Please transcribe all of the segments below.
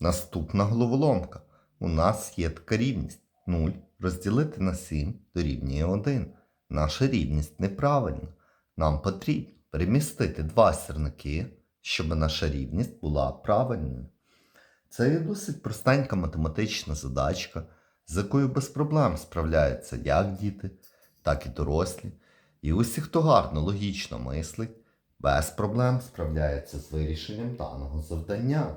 Наступна головоломка. У нас є така рівність 0 розділити на 7 дорівнює 1. Наша рівність неправильна. Нам потрібно перемістити два сірники, щоб наша рівність була правильною. Це є досить простенька математична задачка, з якою без проблем справляються як діти, так і дорослі. І усі, хто гарно логічно мислить, без проблем справляється з вирішенням даного завдання.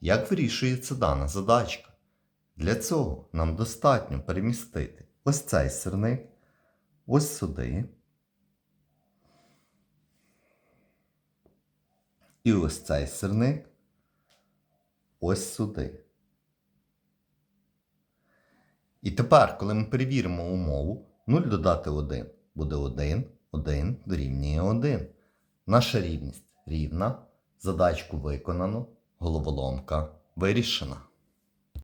Як вирішується дана задачка? Для цього нам достатньо перемістити ось цей сірник, ось сюди. І ось цей сірник ось сюди. І тепер, коли ми перевіримо умову, 0 додати 1 буде 1, 1 дорівнює 1. Наша рівність рівна. Задачку виконано, головоломка вирішена.